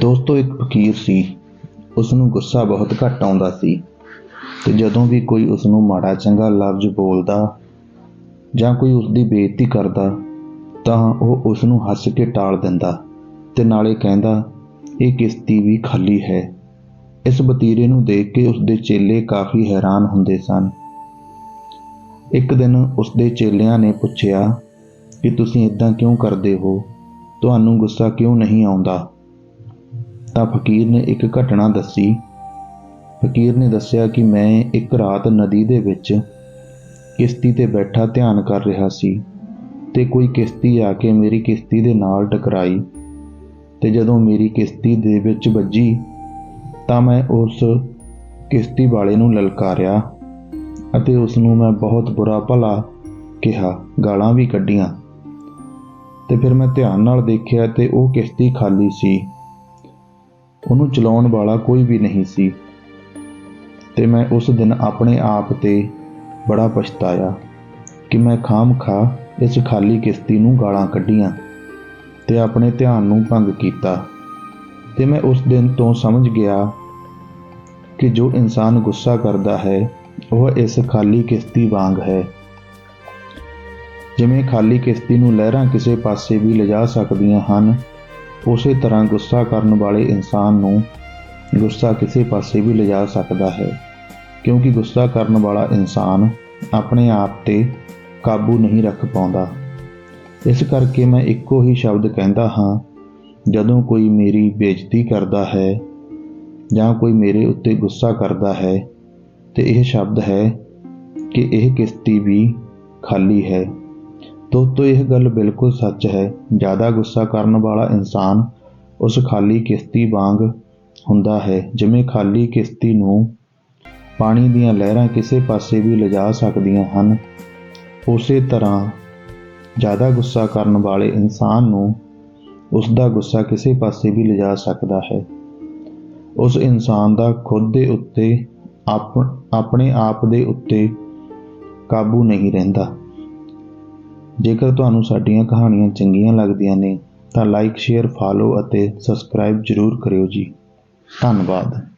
ਦੋਸਤੋ, ਇੱਕ ਫਕੀਰ ਸੀ। ਉਸ ਨੂੰ ਗੁੱਸਾ ਬਹੁਤ ਘੱਟ ਆਉਂਦਾ ਸੀ ਤੇ ਜਦੋਂ ਵੀ ਕੋਈ ਉਸ ਨੂੰ ਮਾੜਾ, ਚੰਗਾ ਲਫ਼ਜ਼ ਬੋਲਦਾ ਜਾਂ ਕੋਈ ਉਸ ਦੀ ਬੇਇੱਜ਼ਤੀ ਕਰਦਾ, ਤਾਂ ਉਹ ਉਸ ਨੂੰ ਹੱਸ ਕੇ ਟਾਲ ਦਿੰਦਾ ਤੇ ਨਾਲੇ ਕਹਿੰਦਾ, ਇਹ ਕਿਸ਼ਤੀ ਵੀ ਖਾਲੀ ਹੈ। ਇਸ ਬਤੀਰੇ ਨੂੰ ਦੇਖ ਕੇ ਉਸ ਦੇ ਚੇਲੇ ਕਾਫੀ ਹੈਰਾਨ ਹੁੰਦੇ ਸਨ। ਇੱਕ ਦਿਨ ਉਸ ਦੇ ਚੇਲਿਆਂ ਨੇ ਪੁੱਛਿਆ ਕਿ, ਤੁਸੀਂ ਇਦਾਂ ਕਿਉਂ ਕਰਦੇ ਹੋ? ਤੁਹਾਨੂੰ ਗੁੱਸਾ ਕਿਉਂ ਨਹੀਂ ਆਉਂਦਾ? ਤਾਂ ਫਕੀਰ ਨੇ ਇੱਕ ਘਟਨਾ ਦੱਸੀ। ਫਕੀਰ ਨੇ ਦੱਸਿਆ ਕਿ ਮੈਂ ਇੱਕ ਰਾਤ ਨਦੀ ਦੇ ਵਿੱਚ ਕਿਸ਼ਤੀ ਤੇ ਬੈਠਾ ਧਿਆਨ ਕਰ ਰਿਹਾ ਸੀ ਤੇ ਕੋਈ ਕਿਸ਼ਤੀ ਆ ਕੇ ਮੇਰੀ ਕਿਸ਼ਤੀ ਦੇ ਨਾਲ ਟਕਰਾਈ ਤੇ ਜਦੋਂ ਮੇਰੀ ਕਿਸ਼ਤੀ ਦੇ ਵਿੱਚ ਵੱਜੀ ਤਾਂ ਮੈਂ ਉਸ ਕਿਸ਼ਤੀ ਵਾਲੇ ਨੂੰ ਲਲਕਾਰਿਆ ਅਤੇ ਉਸ ਨੂੰ ਮੈਂ ਬਹੁਤ ਬੁਰਾ ਭਲਾ ਕਿਹਾ, ਗਾਲਾਂ ਵੀ ਕੱਢੀਆਂ। ਤੇ ਫਿਰ ਮੈਂ ਧਿਆਨ ਨਾਲ ਦੇਖਿਆ ਤੇ ਉਹ ਕਿਸ਼ਤੀ ਖਾਲੀ ਸੀ। ਉਹਨੂੰ ਚਲਾਉਣ ਵਾਲਾ ਕੋਈ ਵੀ ਨਹੀਂ ਸੀ। ਤੇ ਮੈਂ ਉਸ ਦਿਨ ਆਪਣੇ ਆਪ ਤੇ ਬੜਾ ਪਛਤਾਇਆ ਕਿ ਮੈਂ ਖਾਮ-ਖਾ ਇਸ ਖਾਲੀ ਕਿਸ਼ਤੀ ਨੂੰ ਗਾਲਾਂ ਕੱਢੀਆਂ ਤੇ ਆਪਣੇ ਧਿਆਨ ਨੂੰ ਭੰਗ ਕੀਤਾ। ਤੇ ਮੈਂ ਉਸ ਦਿਨ ਤੋਂ ਸਮਝ ਗਿਆ ਕਿ ਜੋ ਇਨਸਾਨ ਗੁੱਸਾ ਕਰਦਾ ਹੈ, ਉਹ ਇਸ ਖਾਲੀ ਕਿਸ਼ਤੀ ਵਾਂਗ ਹੈ। ਜਿਵੇਂ ਖਾਲੀ ਕਿਸ਼ਤੀ ਨੂੰ ਲਹਿਰਾਂ ਕਿਸੇ ਪਾਸੇ ਵੀ ਲਿਜਾ ਸਕਦੀਆਂ ਹਨ ਉਸੇ ਤਰ੍ਹਾਂ ਗੁੱਸਾ ਕਰਨ ਵਾਲੇ ਇਨਸਾਨ ਨੂੰ ਗੁੱਸਾ ਕਿਸੇ ਪਾਸੇ ਵੀ ਲਿਜਾ ਸਕਦਾ ਹੈ, ਕਿਉਂਕਿ ਗੁੱਸਾ ਕਰਨ ਵਾਲਾ ਇਨਸਾਨ ਆਪਣੇ ਆਪ ਤੇ ਕਾਬੂ ਨਹੀਂ ਰੱਖ ਪਾਉਂਦਾ। ਇਸ ਕਰਕੇ ਮੈਂ ਇੱਕੋ ਹੀ ਸ਼ਬਦ ਕਹਿੰਦਾ ਹਾਂ, ਜਦੋਂ ਕੋਈ ਮੇਰੀ ਬੇਇੱਜ਼ਤੀ ਕਰਦਾ ਹੈ ਜਾਂ ਕੋਈ ਮੇਰੇ ਉੱਤੇ ਗੁੱਸਾ ਕਰਦਾ ਹੈ, ਤੇ ਇਹ ਸ਼ਬਦ ਹੈ ਕਿ ਇਹ ਕਿਸ਼ਤੀ ਵੀ ਖਾਲੀ ਹੈ। ਦੋਸਤੋ ਇਹ ਗੱਲ ਬਿਲਕੁਲ ਸੱਚ ਹੈ। ਜ਼ਿਆਦਾ ਗੁੱਸਾ ਕਰਨ ਵਾਲਾ ਇਨਸਾਨ ਉਸ ਖਾਲੀ ਕਿਸ਼ਤੀ ਵਾਂਗ ਹੁੰਦਾ ਹੈ, ਜਿਵੇਂ ਖਾਲੀ ਕਿਸ਼ਤੀ ਨੂੰ ਪਾਣੀ ਦੀਆਂ ਲਹਿਰਾਂ ਕਿਸੇ ਪਾਸੇ ਵੀ ਲਿਜਾ ਸਕਦੀਆਂ ਹਨ। ਉਸੇ ਤਰ੍ਹਾਂ ਜ਼ਿਆਦਾ ਗੁੱਸਾ ਕਰਨ ਵਾਲੇ ਇਨਸਾਨ ਨੂੰ ਉਸ ਦਾ ਗੁੱਸਾ ਕਿਸੇ ਪਾਸੇ ਵੀ ਲਿਜਾ ਸਕਦਾ ਹੈ। ਉਸ ਇਨਸਾਨ ਦਾ ਖੁਦ ਦੇ ਉੱਤੇ ਆਪਣੇ ਆਪ ਦੇ ਉੱਤੇ ਕਾਬੂ ਨਹੀਂ ਰਹਿੰਦਾ। ਜੇਕਰ ਤੁਹਾਨੂੰ ਸਾਡੀਆਂ ਕਹਾਣੀਆਂ ਚੰਗੀਆਂ ਲੱਗਦੀਆਂ ਨੇ, ਤਾਂ ਲਾਈਕ ਸ਼ੇਅਰ ਫਾਲੋ ਅਤੇ ਸਬਸਕ੍ਰਾਈਬ ਜ਼ਰੂਰ ਕਰਿਓ ਜੀ। ਧੰਨਵਾਦ।